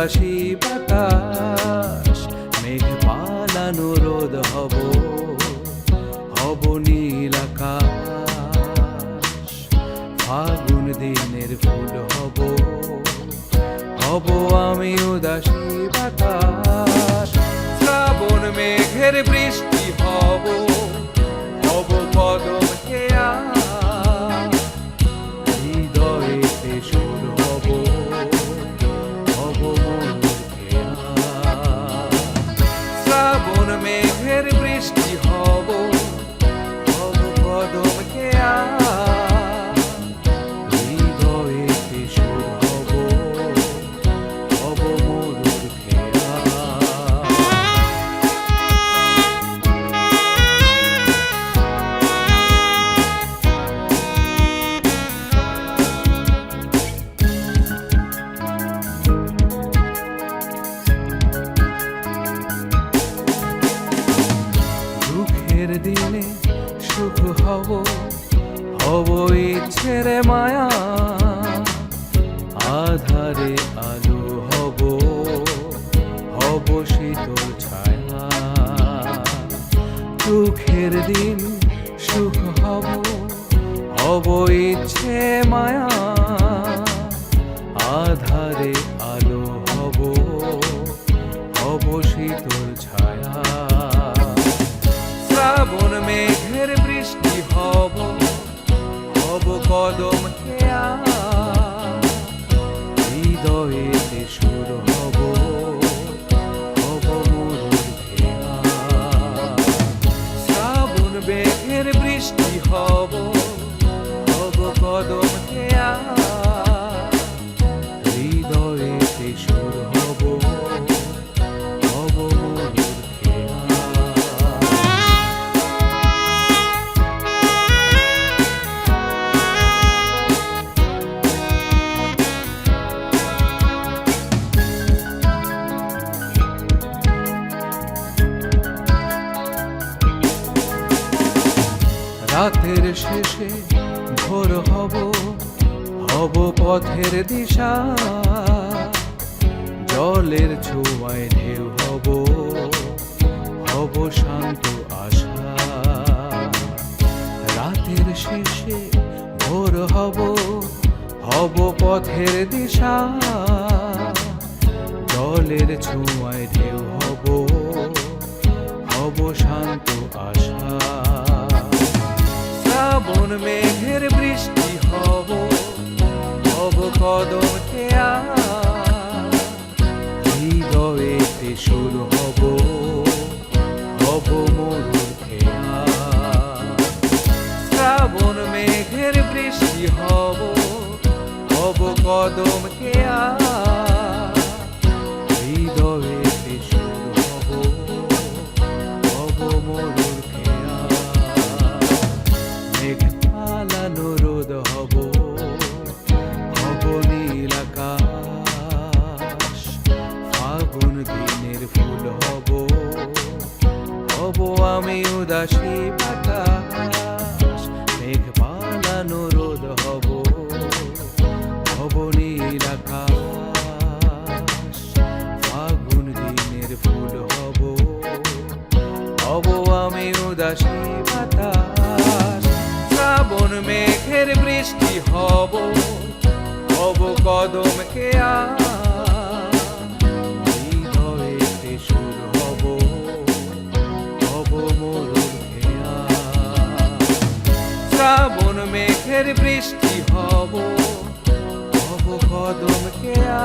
উদাসী বাতাস মেঘ পালানো রোদ হব হব নীল আকাশ। ফাগুন দিনের ফুল হব হব আমি উদাসী বাতাস, শ্রাবণ মেঘের বৃষ্টি সুখ হব হব ইচ্ছের মায়া। আধারে আলো হব হব শীতল ছায়া। দুঃখের দিন সুখ হব হব ইচ্ছে মায়া। আধারে আলো হব হব শীতল ছায়া। শ্রাবণ বৃষ্টি হব হব কদম হৃদয়েতে সুর হব হব মরুর শ্রাবণ বেঘের বৃষ্টি হব হব কদম রাতের শেষে ভোর হব হব পথের দিশা। জলের ছোঁয়ায় ঢেউ হব হব শান্ত আশা। রাতের শেষে ভোর হব হব পথের দিশা। জলের ছোঁয়ায় ঢেউ হব হব শান্ত আশা। মেঘের বৃষ্টি হব হব কদম হৃদয়েতে সুর হব হব মরুর খেয়া শ্রাবণ মেঘের বৃষ্টি হব হব কদম খেয়া হব হব কদম হব হব মরুর খেয়া শ্রাবণ মেঘের বৃষ্টি হব হব কদম খেয়া